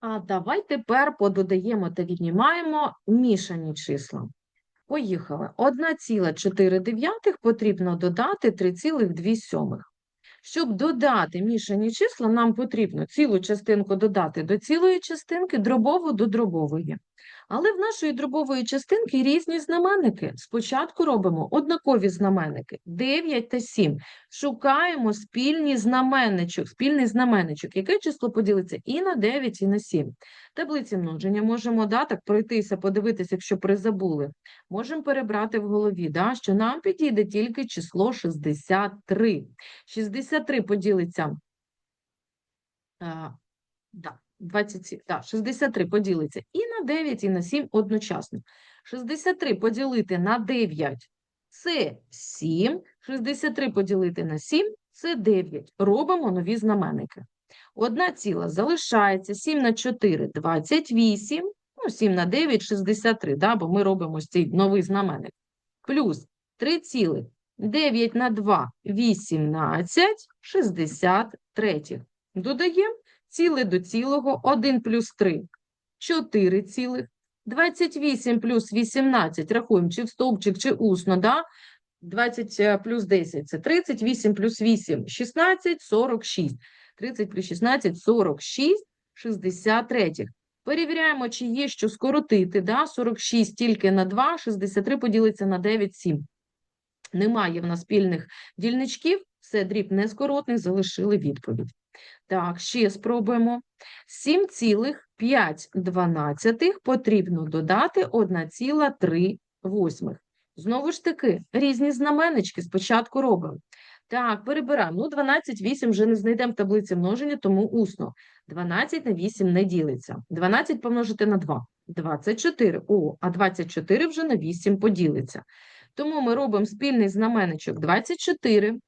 А давай тепер пододаємо та віднімаємо мішані числа. Поїхали. 1,4 потрібно додати 3,2. Щоб додати мішані числа, нам потрібно цілу частинку додати до цілої частинки, дробову до дробової. Але в нашої дробової частинки різні знаменники. Спочатку робимо однакові знаменники 9 та 7. Шукаємо спільні знаменничок, спільний знаменничок. Яке число поділиться і на 9, і на 7. Таблиці множення можемо да, так пройтися, подивитися, якщо призабули. Можемо перебрати в голові, да, що нам підійде тільки число 63. 63 поділиться. А, да, 27, да, 63 поділиться і на 9, і на 7 одночасно. 63 поділити на 9 – це 7. 63 поділити на 7 – це 9. Робимо нові знаменники. Одна ціла залишається, 7 на 4 – 28, ну 7 на 9 – 63, да, бо ми робимо цей новий знаменник. Плюс 3 цілих 9 на 2 – 18, 63. Додаємо ціле до цілого, 1 плюс 3 – 4 цілих, 28 плюс 18, рахуємо, чи в стовпчик, чи усно, да? 20 е, плюс 10 – це 30, 8 плюс 8 – 16, 46. 30 плюс 16 – 46, 63. Перевіряємо, чи є що скоротити, да? 46 тільки на 2, 63 поділиться на 9, 7. Немає в нас спільних дільничків, все дріб нескоротний, залишили відповідь. Так, ще спробуємо. 7,5 потрібно додати 1,3. Знову ж таки, різні знаменнички спочатку робимо. Так, перебираємо. Ну, 12, 8 вже не знайдемо в таблиці множення, тому усно. 12 на 8 не ділиться. 12 помножити на 2 – 24. О, а 24 вже на 8 поділиться. Тому ми робимо спільний знаменничок 24.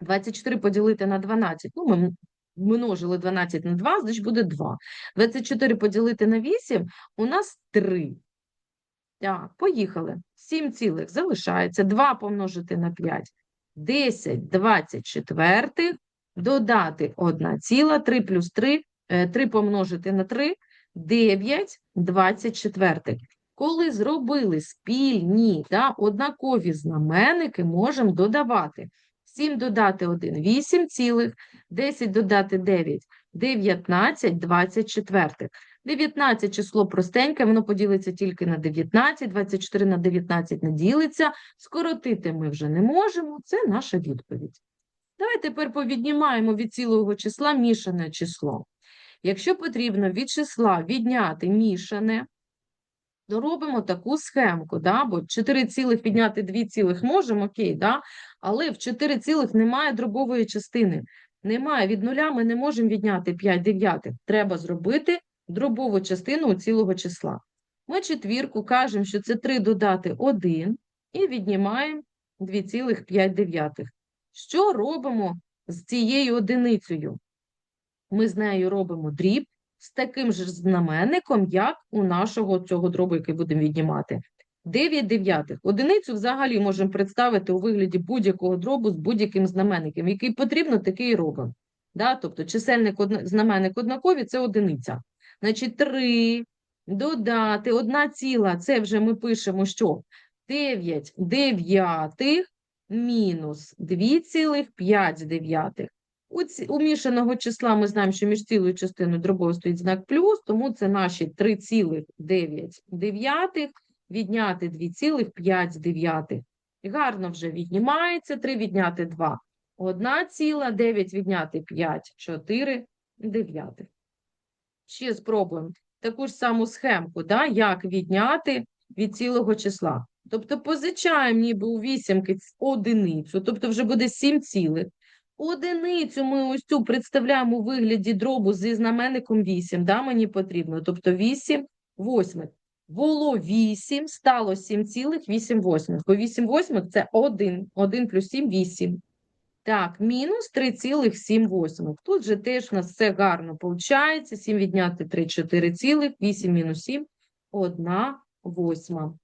24 поділити на 12. Ну, ми множили 12 на 2, значить буде 2. 24 поділити на 8 у нас 3. Так, поїхали. 7 цілих залишається. 2 помножити на 5. 10 24. Додати 1 ціла. 3 плюс 3. 3 помножити на 3. 9 24. Коли зробили спільні та однакові знаменники, можемо додавати. 7 додати 1 – 8 цілих, 10 додати 9 – 19, 24. 19 число простеньке, воно поділиться тільки на 19, 24 на 19 не ділиться. Скоротити ми вже не можемо, це наша відповідь. Давайте тепер повіднімаємо від цілого числа мішане число. Якщо потрібно від числа відняти мішане, то робимо таку схемку, да? бо 4 цілих підняти 2 цілих можемо, окей, да? але в 4 цілих немає дробової частини. Немає, від нуля ми не можемо відняти 5 дев'ятих. Треба зробити дробову частину у цілого числа. Ми четвірку кажемо, що це 3 додати 1 і віднімаємо 2,5. Що робимо з цією одиницею? Ми з нею робимо дріб з таким же знаменником, як у нашого цього дробу, який будемо віднімати. 9 дев'ятих. Одиницю взагалі можемо представити у вигляді будь-якого дробу з будь-яким знаменником. Який потрібно, такий і робимо. Да? Тобто чисельник, знаменник однакові – це одиниця. Значить, 3 додати 1 ціла, це вже ми пишемо, що 9 дев'ятих мінус 2,5 дев'ятих. У, ці, у мішаного числа ми знаємо, що між цілою частиною дробовою стоїть знак плюс, тому це наші 3,9 відняти 2,5. Гарно вже віднімається. 3 відняти 2. 1 ціла, 9 відняти 5, 4 дев'ятих. Ще спробуємо таку ж саму схемку, да, як відняти від цілого числа. Тобто позичаємо ніби у вісімки одиницю, тобто вже буде 7 цілих. Одиницю ми ось цю представляємо у вигляді дробу зі знаменником 8, да, мені потрібно, тобто 8 восьмих. Було 8, стало 7,8 восьмих. Бо 8 восьмих – це 1, 1 плюс 7 – 8. Так, мінус 3,7 восьмих. Тут же теж у нас все гарно виходить. 7 відняти 3, 4 цілих, 8 мінус 7 – 1 восьма.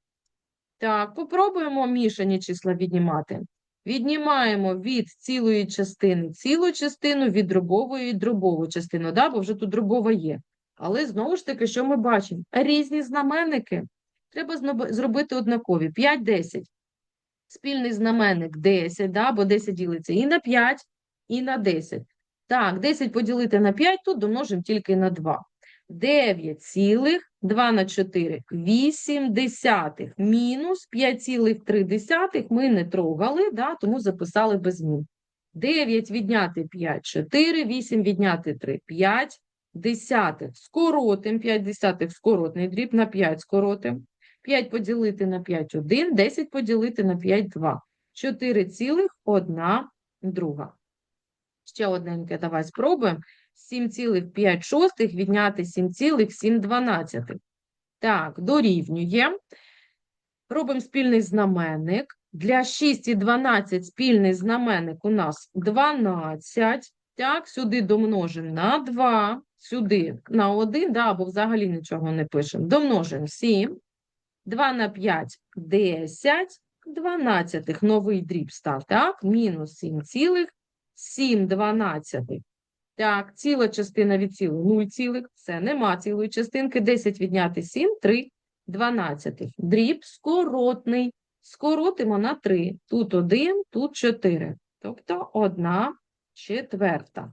Так, попробуємо мішані числа віднімати. Віднімаємо від цілої частини цілу частину, від дробової дробову частину, да? бо вже тут дробова є. Але знову ж таки, що ми бачимо? Різні знаменники. Треба зробити однакові. 5, 10. Спільний знаменник 10, да, бо 10 ділиться і на 5, і на 10. Так, 10 поділити на 5, тут домножимо тільки на 2. 9 цілих, 2 на 4, 8 десятих, мінус 5,3 ми не трогали, да, тому записали без змін. 9 відняти 5, 4, 8 відняти 3, 5 десятих. Скоротим 5 десятих, скоротний дріб, на 5 скоротим. 5 поділити на 5 – 1, 10 поділити на 5 – 2. 4 цілих 1 друга. Ще одненьке давай спробуємо. 7,5 шостих відняти 7,7. Так, дорівнює. Робимо спільний знаменник. Для 6 і 12 спільний знаменник у нас 12. Так, сюди домножимо на 2, сюди на 1, да, або взагалі нічого не пишемо. Домножимо 7. 2 на 5 – 10. 12 новий дріб став, так? Мінус 7 цілих, 7 дванадцятих. Так, ціла частина від цілої 0 цілих, все, нема цілої частинки. 10 відняти 7, 3 дванадцятих. Дріб скоротний. Скоротимо на 3. Тут 1, тут 4. Тобто 1 четверта.